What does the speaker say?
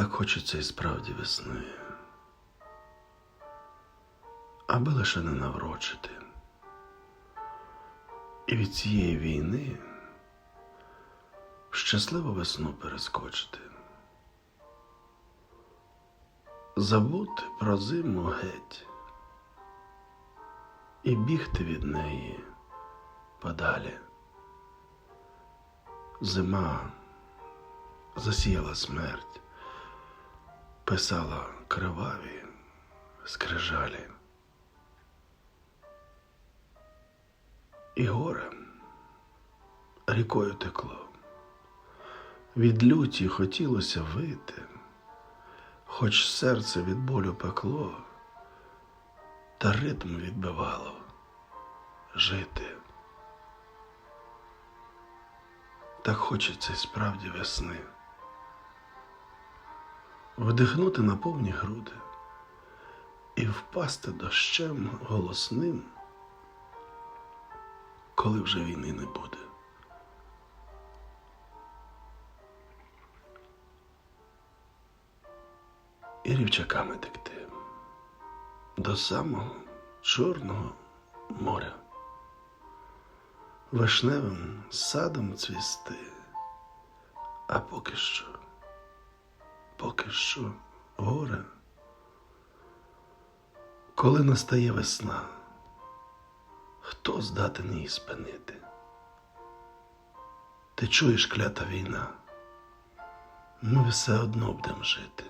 Так хочеться і справді весни, аби лише не наврочити. І від цієї війни щасливу весну перескочити. Забути про зиму геть і бігти від неї подалі. Зима засіяла смерть, писала криваві скрижалі. І горе рікою текло. Від люті хотілося вити, хоч серце від болю пекло, та ритм відбивало жити. Так хочеться справді весни. Вдихнути на повні груди і впасти дощем голосним, коли вже війни не буде. І рівчаками текти до самого Чорного моря вишневим садом цвісти, а поки що, що горе, коли настає весна, хто здатен її спинити? Ти чуєш клята війна, ми все одно будемо жити.